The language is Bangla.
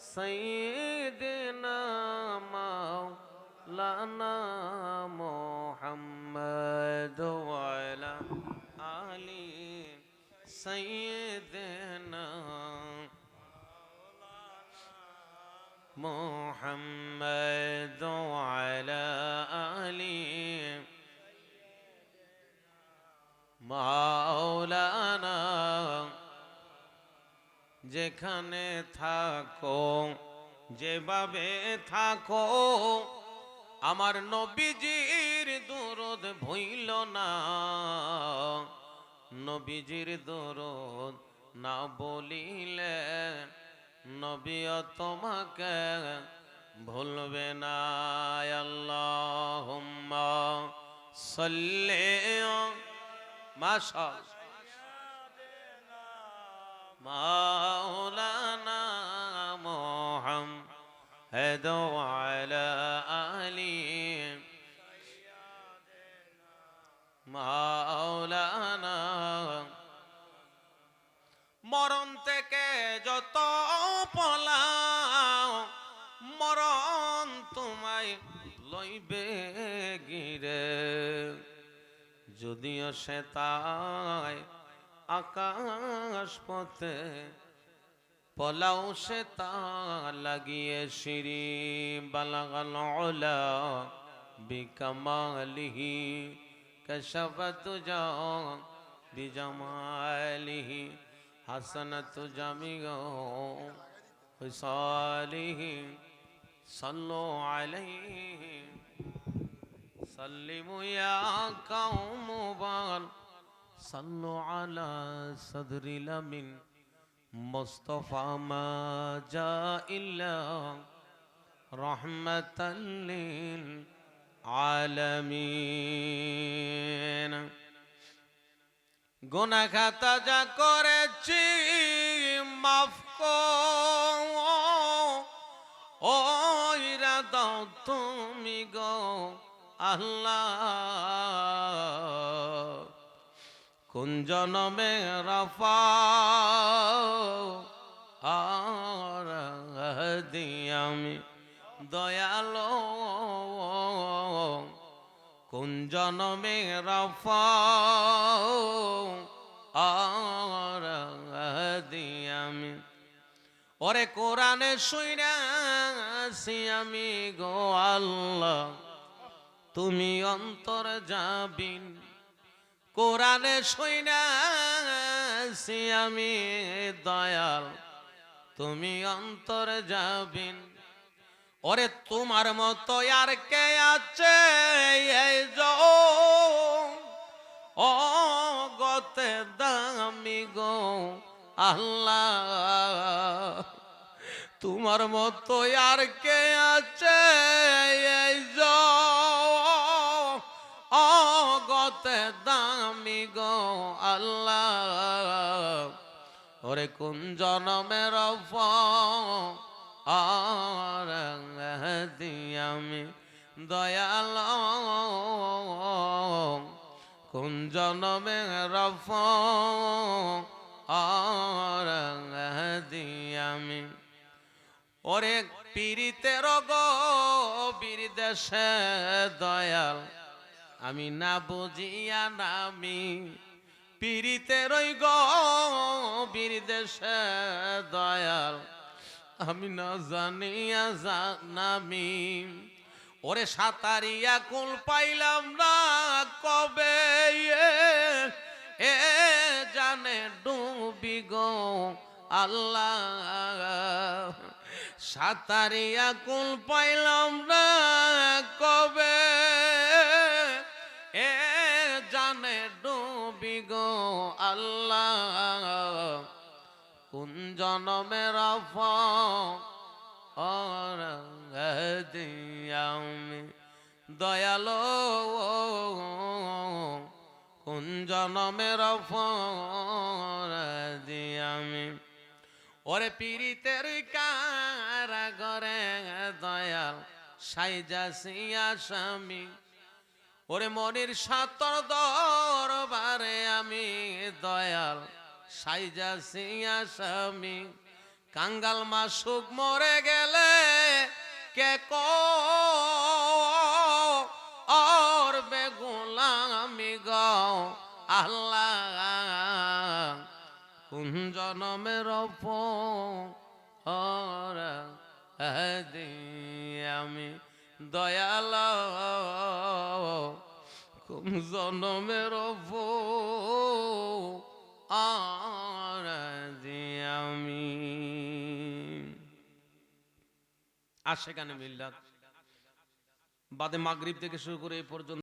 سيدنا مولانا محمد وعلى آلي سيدنا محمد وعلى آله ما যেখানে থাকো, যেভাবে থাকো, আমার নবীজির দরদ ভইল না। নবীজির দরদ না বলিলে নবীও তোমাকে ভুলবে না। আল্লাহুম্মা সাল্লি মাশা মাওলানা মুহাম্মদ ওয়ালা আলি। মাওলানা, মরণ থেকে যত পলাও, মরণ তোমায় লইবে গিরে। যদিও সে তাই আকাশ পথে পলাও সে তা লাগিয়ে শ্রী বালাগাল ওলা বিকামালিহি কশব তুজা বিজামালিহি হাসন তুজামি হুসালিহি, সল্লো আলহি সল্লিমুয়া কাউ মোবাল সাল্লু আলা সাদরিল আমিন মুস্তাফা মা জা ইল্লা রহমাতাল লিল আলামিন গুনাহ যা করেছি মাফ কর। ও ইরা দাও তুমি গো আল্লাহ। কোন জনমে রফা আর আমি দয়ালো, কোন জনমে রফা আর আমি ওরে কোরআনে শুইনাছি আমি গো আল্লাহ, তুমি অন্তর যাবিন। কোরআনে শুইনাছি আমি, দয়াল, তুমি অন্তর যাবিন ওরে তোমার মতো আর কে আছে এই গতে দামি গো আল্লাহ। তোমার মতো আর কে আছে এই ওরে কোন জনমের আমি দয়াল। কোন জনমের আমি ওরে পীড়িতের গো বীর দেশে দয়াল। আমি না বুঝিয়া নামি পীড়িতের ওই গভীর দেশে দয়াল। আমি না জানিয়া জানামি। ওরে সাঁতারিয়া কুল পাইলাম না, কবে এ জানে ডুবি গো আল্লাহ। সাঁতারিয়া কুল পাইলাম না, কবে এ, জানে ডুবি গো আল্লাহ, কোন জনমের আমি দয়ালো, কোন জনমের আমি ওরে পীড়িতের কারা গরে দয়াল সাইজা সাইজাসিয়া স্বামী ওরে মনির সাতর দরবারে আমি দয়াল, সাইজা সিয়া স্বামী। কাঙ্গাল মা সুখ মরে গেলে কে কর বেগুলামি গাও আল্লাহ। কোন জনমের আমি দয়াল জনমের আমি। আর সেখানে মিল্লাত। বাদে মাগরীব থেকে শুরু করে এই পর্যন্ত